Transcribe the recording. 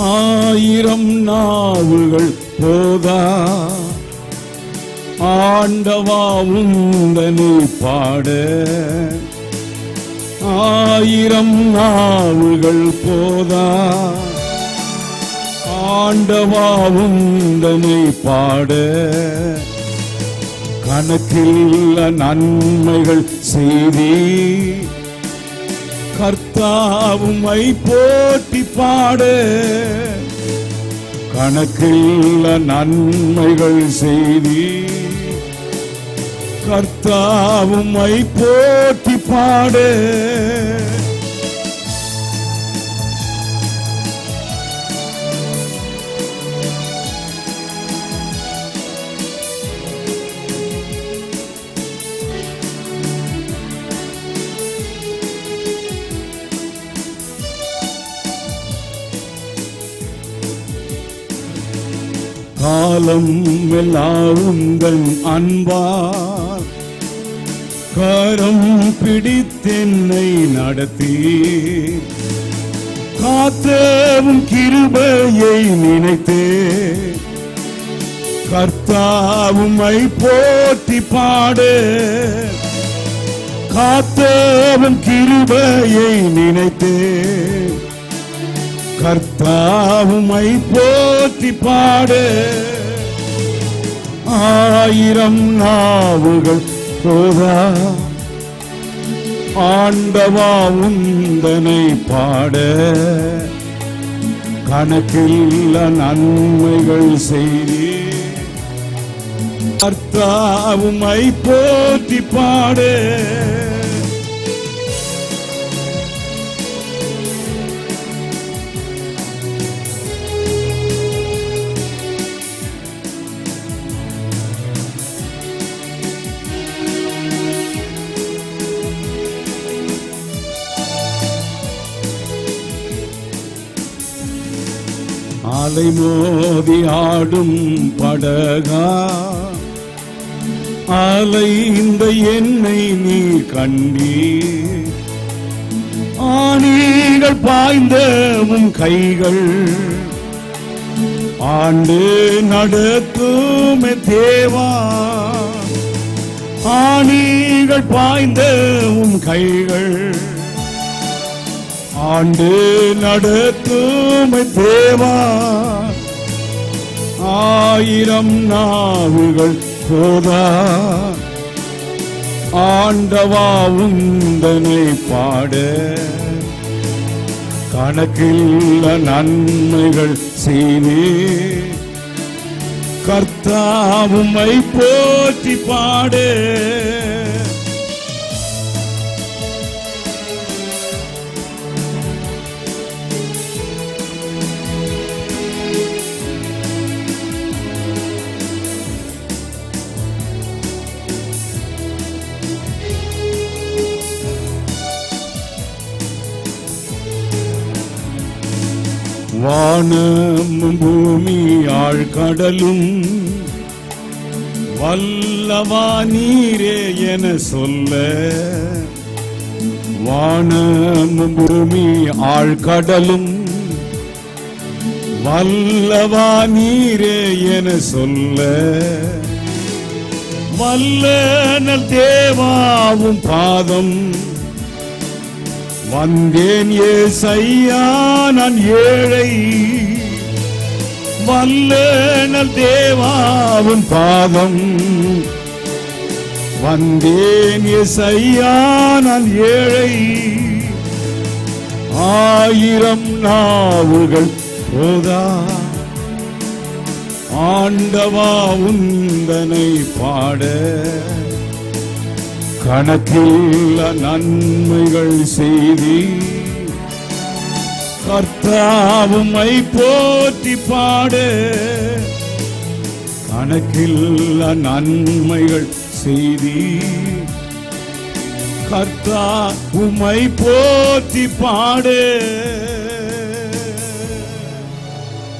ஆயிரம் நாவுகள் போதா? ஆண்டவா உந்தனை பாட. ஆயிரம் நாவுகள் போதா? ஆண்டவா உந்தனை பாட. கணக்கில்ல நன்மைகள் செய்தி கர்த்தாவுமை போட்டி பாட. கணக்கில்ல நன்மைகள் செய்தி. கர்த்தாவுமை போட்டி பாட. காலம் எல்லாம் உங்கள் அன்பார். கரம் பிடித்தென்னை நடத்தி காத்தவும் கிருபையை நினைத்தே கர்த்தாவுமை போற்றி பாடு காத்தவும் கிருபையை நினைத்தே கர்த்தாவுமை போற்றி பாடு. ஆயிரம் நாவுகள் போதா. ஆண்டவா உந்தனை பாட. கணக்கில் நன்மைகள் செய்தி. கர்த்தாவுமை போற்றி பாடு. அலை மோதி ஆடும் படகா. அலைந்த என்னை நீ கண்டீர். ஆணிகள் பாய்ந்த உன் கைகள். ஆண்டு நடத்துமே தேவா. ஆணிகள் பாய்ந்த உன் கைகள். ஆண்டு நடத்தும் தேவா. ஆயிரம் நாவுகள் போதா. ஆண்டவா உந்தனை பாட. கணக்கில்ல நன்மைகள் செய்தே. கர்த்தாவுமை போற்றி பாடு. வானமும் பூமி ஆழ்கடலும் வல்லவா நீரே என சொல்ல. வானமும் பூமி ஆழ்கடலும் வல்லவா நீரே என சொல்ல. வல்லனல் தேவாவும் பாதம் வந்தேன் ஏசையா நான் ஏழை. வல்லேனல் தேவாவும் பாதம். வந்தேன் ஏசையா நான் ஏழை. ஆயிரம் நாவுகள் போதா. ஆண்டவா உந்தனை பாட. கணக்கில் நன்மைகள் செய்தி. கர்த்தாவுமை போற்றி பாடு. கணக்கில் நன்மைகள் செய்தி. கர்த்தா உமை போற்றி பாடு.